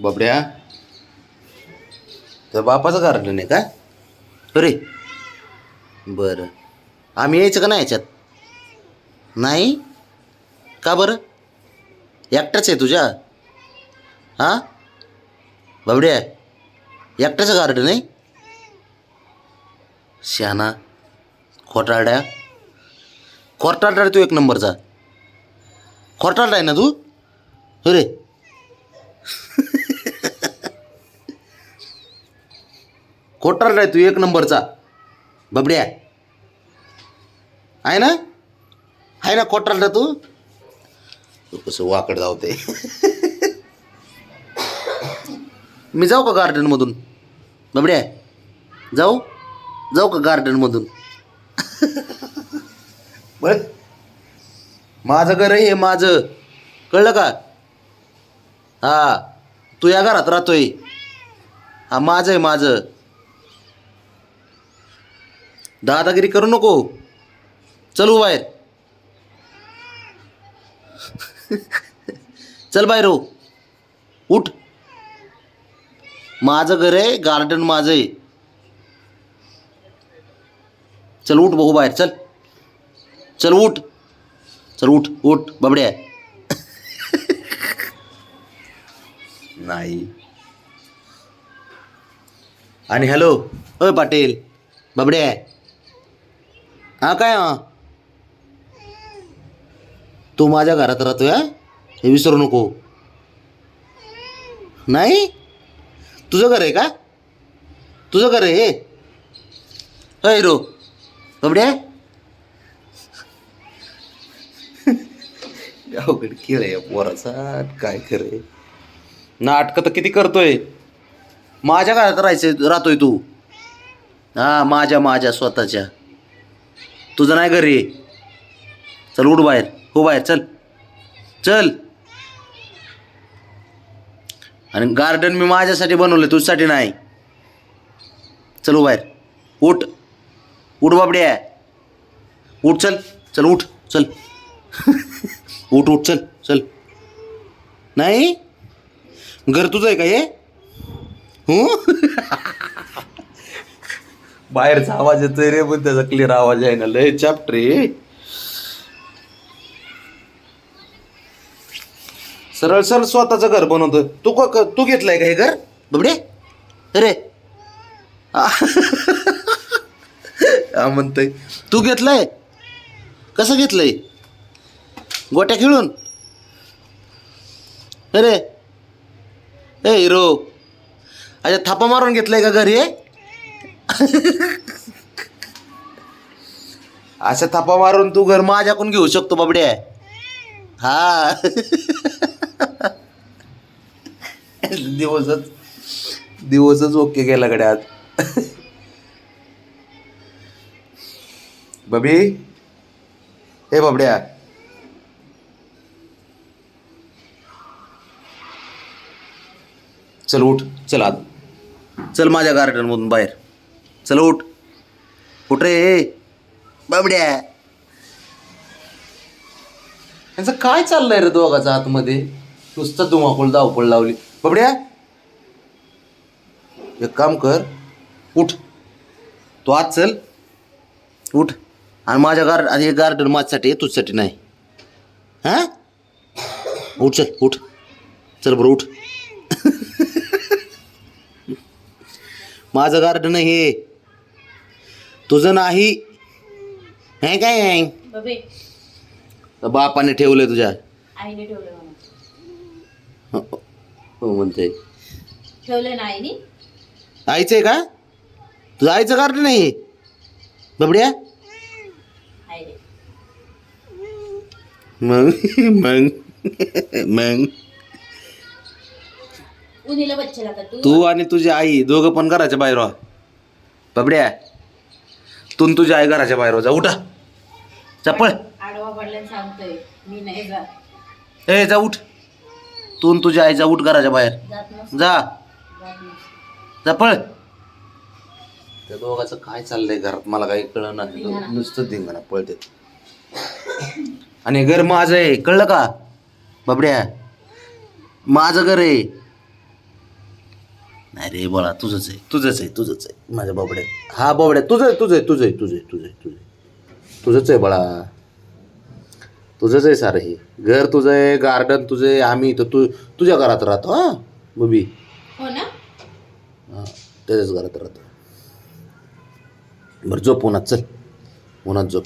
बाबड्या. तर बापाचं गार्डन आहे का? अरे. बरं. आम्ही यायचं का नाही याच्यात? नाही? का बरं? एकटाच आहे तुझ्या? हां? बाबड्या एकट्याचं गार्डन आहे शहाणा खोटारड्या. खोटारडा तू एक नंबरचा खोटारडा आहे ना तू? अरे. खोटार आहे तू एक नंबरचा. बबड्या. आहे ना? आहे ना खोटारडा तू? तू कसं वाकड धावते. मी जाऊ का गार्डनमधून? बबड्या. जाऊ? जाऊ का गार्डनमधून? बर. माझं घर आहे हे माझं. कळलं का? हा. तू या घरात राहतोय. हा माझं आहे माझं. दादागिरी करू नको. चलू बाहेर चल बाहेर हो. उठ. माझं घर आहे गार्डन माझं आहे. चल उठ बघू बाहेर चल. चल उठ. चल उठ उठ बाबड्या. नाही. आणि हॅलो. अय पाटील बाबड्या. हा काय हा? तू माझ्या घरात राहतोय हे? विसरू नको. नाही? तुझं घर आहे का? तुझं घर आहे हे? अय रो बाबड्या अवघड खेळ आहे पोराचा काय खरं नाटकं तर किती करतोय. माझ्या घरात राहायचं राहतोय तू. हा माझ्या माझ्या स्वतःच्या. तुझं नाही घरी. चल उठ बाहेर. हो बाहेर चल. चल. आणि गार्डन मी माझ्यासाठी बनवलं तुझ्यासाठी नाही. चल हो बाहेर. उठ. उठ बाबडे उठ चल. चल उठ. चल. उठ उठ चल. चल. नाही? घर तुझं आहे का हे? हो? बाहेरचा आवाज येतोय रे पण त्याचा क्लिअर आवाज आहे ना लय चॅप्टर रे सरळ सरळ स्वतःचं घर बनवतो तू का क- तू घेतलंय का हे घर? बबडे? अरे. हा तू घेतलंय? कसं घेतलंय? गोट्या खेळून? अरे. ए हिरो. अच्छा थापा मारून घेतलंय का घरी? अशा थापा मारून तू घर माझ्याकडून घेऊ शकतो बाबड्या. हा. दिवसच दिवसच ओके गेला गड्यात. बबी. हे बाबड्या. चल उठ चल आत. चल माझ्या गार्डनमधून बाहेर. चल उठ. उठ रे. बाबड्या. यांचं काय चाललंय रे दोघाचा आतमध्ये? नुसतं धुमाकूळ धावपळ लावली. बाबड्या. एक काम कर. उठ. तू आज चल. उठ. आणि माझ्या गार्ड आणि हे गार्डन माझ्यासाठी आहे, तुझ्यासाठी नाही. हां? उठ चल उठ. चल बरं उठ. माझं गार्डन हे तुझं नाही. हे काय आहे? बबे. बापाने ठेवलंय तुझ्या. आईने ठेवलं म्हणून. हो हो म्हणते ठेवलं ना आईने? आईचं आहे का? तुझं आईचं गार्डन आहे हे? बबड्या. मग मग मग. उन्हीला बच्चेला का तू? तू आणि तुझी आई दोघं पण घराच्या बाहेर व्हा बबड्या. तू आणि तुझी आई घराच्या बाहेर व्हा. जा उठा. चप्पळ आडवा पडल्याने सांगतोय मी नाही जात. ए जा उठ. तू आणि तुझी आई जा उठ घराच्या बाहेर. जात नसतो. जा. जात नसतो. जा पळ. त्या दोघाचं काय चाललंय घरात? मला काही कळलं नाही. धिंगाणा. नुसतं धिंगाणा पळते आणि घर माझं आहे कळलं का? बाबड्या माझं घर आहे. नाही रे बाळा तुझंच आहे तुझंच आहे तुझंच आहे. माझ्या बाबड्या. हा बाबड्या तुझं आहे तुझं आहे तुझं आहे तुझं आहे तुझं आहे तुझं आहे. तुझंच आहे बाळा. तुझंच आहे सारं हे. घर तुझं आहे गार्डन तुझं आहे आम्ही तर तू तुझ्या घरात राहतो हां? मुबी हो ना? हां त्याच्याच घरात राहतो. बरं झोप उन्हात चल. उन्हात झोप.